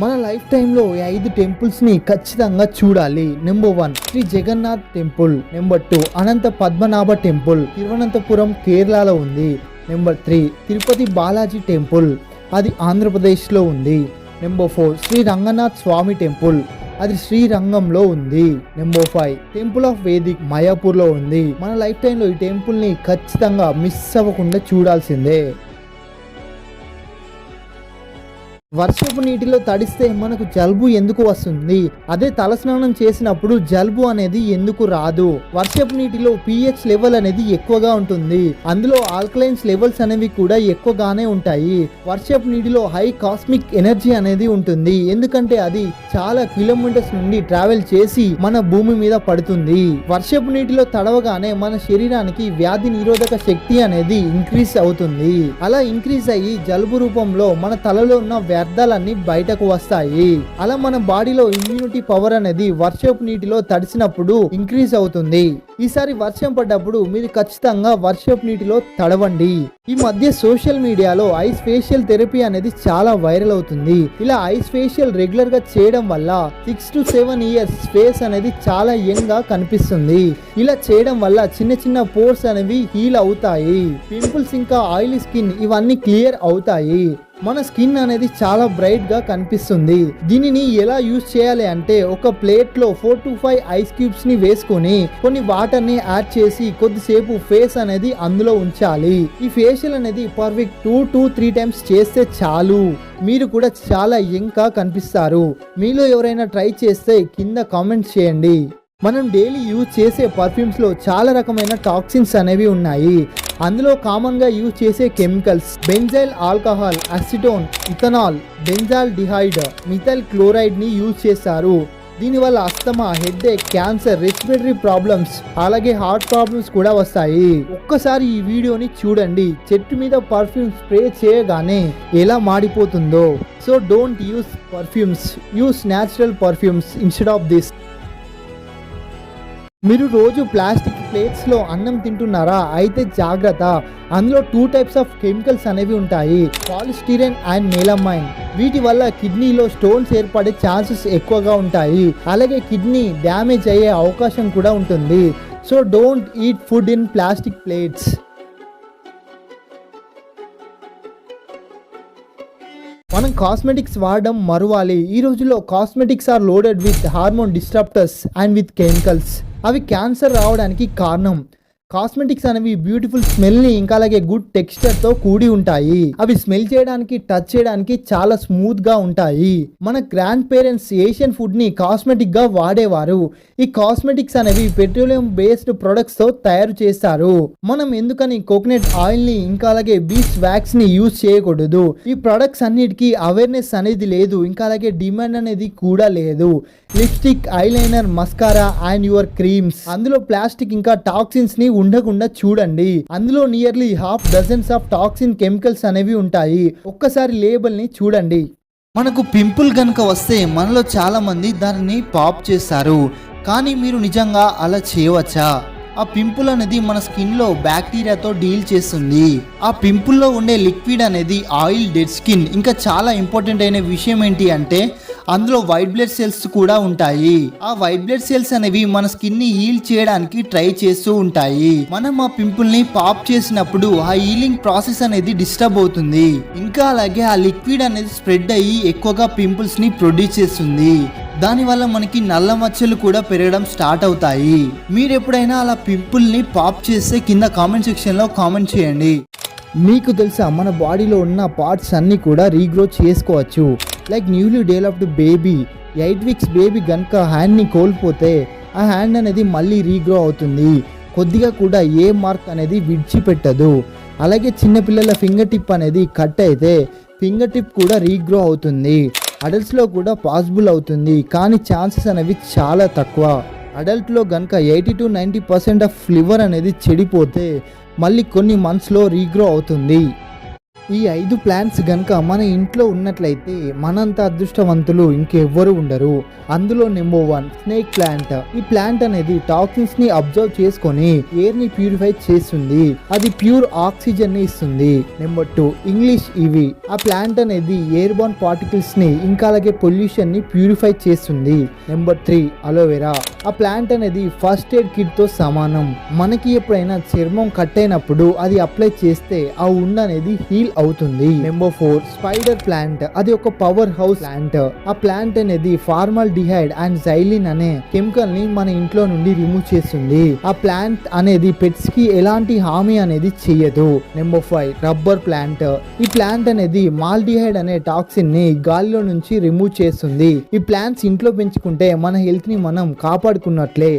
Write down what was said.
మన లైఫ్ టైంలో ఈ ఐదు టెంపుల్స్ని ఖచ్చితంగా చూడాలి. Number one Shri Jagannath temple number two Anantha Padmanabha temple Thiruvananthapuram కేరళలో ఉంది. Number three Tirupati Balaji temple అది ఆంధ్రప్రదేశ్లో ఉంది. Number four Shri Ranganath Swami temple అది శ్రీరంగంలో ఉంది. Number five temple of Vedic మయాపూర్లో ఉంది. మన లైఫ్ టైంలో ఈ టెంపుల్ని ఖచ్చితంగా మిస్ అవ్వకుండా చూడాల్సిందే. వర్షపు నీటిలో తడిస్తే మనకు జలుబు ఎందుకు వస్తుంది? అదే తలస్నానం చేసినప్పుడు జలుబు అనేది ఎందుకు రాదు? వర్షపు నీటిలో పిహెచ్ లెవెల్ అనేది ఎక్కువగా ఉంటుంది. అందులో ఆల్కలైన్స్ లెవెల్స్ అనేవి కూడా ఎక్కువగానే ఉంటాయి. వర్షపు నీటిలో హై కాస్మిక్ ఎనర్జీ అనేది ఉంటుంది. ఎందుకంటే అది చాలా కిలోమీటర్స్ నుండి ట్రావెల్ చేసి మన భూమి మీద పడుతుంది. వర్షపు నీటిలో తడవగానే మన శరీరానికి వ్యాధి నిరోధక శక్తి అనేది ఇంక్రీజ్ అవుతుంది. అలా ఇంక్రీజ్ అయ్యి జలుబు రూపంలో మన తలలో ఉన్న వ్యర్థాలన్నీ బయటకు వస్తాయి. అలా మన బాడీలో ఇమ్యూనిటీ పవర్ అనేది వర్షపు నీటిలో తడిసినప్పుడు ఇంక్రీజ్ అవుతుంది. ఈసారి వర్షం పడ్డప్పుడు మీరు ఖచ్చితంగా వర్షపు నీటిలో తడవండి. ఈ మధ్య సోషల్ మీడియాలో ఐస్ ఫేషియల్ థెరపీ అనేది చాలా వైరల్ అవుతుంది. ఇలా ఐస్ ఫేషియల్ రెగ్యులర్గా చేయడం వల్ల six to seven years face అనేది చాలా యంగ్గా కనిపిస్తుంది. ఇలా చేయడం వల్ల చిన్న చిన్న పోర్స్ అనేవి హీల్ అవుతాయి. పింపుల్స్ ఇంకా ఆయిలీ స్కిన్ ఇవన్నీ క్లియర్ అవుతాయి. మన స్కిన్ అనేది చాలా బ్రైట్గా కనిపిస్తుంది. దీనిని ఎలా యూజ్ చేయాలి అంటే ఒక ప్లేట్లో ఫోర్ టు ఫైవ్ ఐస్ క్యూబ్స్ని వేసుకొని కొన్ని వాటర్ని యాడ్ చేసి కొద్దిసేపు ఫేస్ అనేది అందులో ఉంచాలి. ఈ ఫేషియల్ అనేది perfect two to three times చేస్తే చాలు. మీరు కూడా చాలా ఇంకా కనిపిస్తారు. మీలో ఎవరైనా ట్రై చేస్తే కింద కామెంట్స్ చేయండి. మనం డైలీ యూజ్ చేసే పర్ఫ్యూమ్స్లో చాలా రకమైన టాక్సిన్స్ అనేవి ఉన్నాయి. అందులో కామన్గా యూజ్ చేసే chemicals benzyl alcohol acetone ethanol benzaldehyde methyl క్లోరైడ్ని use చేస్తారు. దీనివల్ల asthma headache cancer respiratory problems అలాగే హార్ట్ ప్రాబ్లమ్స్ కూడా వస్తాయి. ఒక్కసారి ఈ వీడియోని చూడండి. చెట్టు మీద పర్ఫ్యూమ్ స్ప్రే చేయగానే ఎలా మాడిపోతుందో. So don't use perfumes. Use natural perfumes instead of this. మీరు రోజు ప్లాస్టిక్ ప్లేట్స్లో అన్నం తింటున్నారా? అయితే జాగ్రత్త. అందులో టూ టైప్స్ ఆఫ్ కెమికల్స్ అనేవి ఉంటాయి. పాలిస్టీరియన్ అండ్ మేలమైన్ వీటి వల్ల కిడ్నీలో స్టోన్స్ ఏర్పడే ఛాన్సెస్ ఎక్కువగా ఉంటాయి. అలాగే కిడ్నీ డ్యామేజ్ అయ్యే అవకాశం కూడా ఉంటుంది. So don't eat food in plastic plates మనం కాస్మెటిక్స్ వాడడం మరువాలి. ఈ రోజుల్లో cosmetics are loaded with hormone disruptors and with chemicals అవి క్యాన్సర్ రావడానికి కారణం. కాస్మెటిక్స్ అనేవి బ్యూటిఫుల్ స్మెల్ని ఇంకా అలాగే గుడ్ టెక్స్చర్తో కూడి ఉంటాయి. అవి స్మెల్ చేయడానికి టచ్ చేయడానికి చాలా స్మూత్గా ఉంటాయి. మన గ్రాండ్ పేరెంట్స్ ఏషియన్ ఫుడ్ని కాస్మెటిక్గా వాడేవారు. ఈ కాస్మెటిక్స్ అనేవి పెట్రోలియం బేస్డ్ ప్రొడక్ట్స్తో తయారు చేస్తారు. మనం ఎందుకని కోకోనట్ ఆయిల్ని ఇంకా అలాగే బీచ్ వ్యాక్స్ని యూజ్ చేయకూడదు? ఈ ప్రొడక్ట్స్ అన్నిటికీ అవేర్నెస్ అనేది లేదు. ఇంకా అలాగే డిమాండ్ అనేది కూడా లేదు. Lipstick eyeliner mascara and your creams అందులో ప్లాస్టిక్ ఇంకా టాక్సిన్స్ని ఉండకుండా చూడండి. అందులో nearly half dozens of toxin chemicals అనేవి ఉంటాయి. ఒక్కసారి లేబుల్ని చూడండి. మనకు పింపుల్ కనుక వస్తే మనలో చాలా మంది దానిని పాప్ చేస్తారు కానీ మీరు నిజంగా అలా చేయవచ్చా? ఆ పింపుల్ అనేది మన స్కిన్లో బ్యాక్టీరియాతో డీల్ చేస్తుంది. ఆ పింపుల్లో ఉండే లిక్విడ్ అనేది ఆయిల్ డెడ్ స్కిన్ ఇంకా చాలా ఇంపార్టెంట్ అయిన విషయం ఏంటి అంటే అందులో వైట్ బ్లడ్ సెల్స్ కూడా ఉంటాయి. ఆ వైట్ బ్లడ్ సెల్స్ అనేవి మన స్కిన్ని హీల్ చేయడానికి ట్రై చేస్తూ ఉంటాయి. మనం ఆ పింపుల్ని పాప్ చేసినప్పుడు ఆ హీలింగ్ ప్రాసెస్ అనేది డిస్టర్బ్ అవుతుంది. ఇంకా అలాగే ఆ లిక్విడ్ అనేది స్ప్రెడ్ అయ్యి ఎక్కువగా పింపుల్స్ని ప్రొడ్యూస్ చేస్తుంది. దానివల్ల మనకి నల్ల మచ్చలు కూడా పెరగడం స్టార్ట్ అవుతాయి. మీరు ఎప్పుడైనా అలా పింపుల్ని పాప్ చేస్తే కింద కామెంట్ సెక్షన్లో కామెంట్ చేయండి. మీకు తెలుసా మన బాడీలో ఉన్న పార్ట్స్ అన్నీ కూడా రీగ్రో చేసుకోవచ్చు. Like newly developed baby eight weeks baby కనుక హ్యాండ్ని కోల్పోతే ఆ హ్యాండ్ అనేది మళ్ళీ రీగ్రో అవుతుంది. కొద్దిగా కూడా ఏ మార్క్ అనేది విడిచిపెట్టదు. అలాగే చిన్నపిల్లల ఫింగర్ టిప్ అనేది కట్ అయితే ఫింగర్ టిప్ కూడా రీగ్రో అవుతుంది. అడల్ట్స్లో కూడా పాసిబుల్ అవుతుంది. కానీ ఛాన్సెస్ అనేవి చాలా తక్కువ. అడల్ట్లో కనుక eighty to ninety percent of liver అనేది చెడిపోతే మళ్ళీ కొన్ని మంత్స్లో రీగ్రో అవుతుంది. ఈ ఐదు ప్లాంట్స్ గనక మన ఇంట్లో ఉన్నట్లయితే మనంత అదృష్టవంతులు ఇంకెవ్వరు ఉండరు. అందులో నెంబర్ వన్ స్నేక్ ప్లాంట్ ఈ ప్లాంట్ అనేది టాక్సిన్స్ని అబ్జర్వ్ చేసుకొని ఎయిర్ని ప్యూరిఫై చేస్తుంది. అది ప్యూర్ ఆక్సిజన్ని ఇస్తుంది. నెంబర్ టూ ఇంగ్లీష్ ఇవి ఆ ప్లాంట్ అనేది ఎయిర్ బాన్ పార్టికల్స్ని ఇంకా అలాగే పొల్యూషన్ని ప్యూరిఫై చేస్తుంది. నెంబర్ త్రీ అలోవెరా ఆ ప్లాంట్ అనేది ఫస్ట్ ఎయిడ్ కిట్తో సమానం. మనకి ఎప్పుడైనా చర్మం కట్ అయినప్పుడు అది అప్లై చేస్తే ఆ ఉండ అనేది హీల్ అవుతుంది. నెంబర్ ఫోర్ స్పైడర్ ప్లాంట్ అది ఒక పవర్ హౌస్ ప్లాంట్ ఆ ప్లాంట్ అనేది ఫార్మల్ డిహైడ్ అండ్ జైలిన్ అనే కెమికల్ని మన ఇంట్లో నుండి రిమూవ్ చేస్తుంది. ఆ ప్లాంట్ అనేది పెట్స్కి ఎలాంటి హామీ అనేది చేయదు నెంబర్ ఫైవ్ రబ్బర్ ప్లాంట్ ఈ ప్లాంట్ అనేది మాల్డిహైడ్ అనే టాక్సిన్ని గాలిలో నుంచి రిమూవ్ చేస్తుంది. ఈ ప్లాంట్స్ ఇంట్లో పెంచుకుంటే మన హెల్త్ని మనం కాపాడుకున్నట్లే.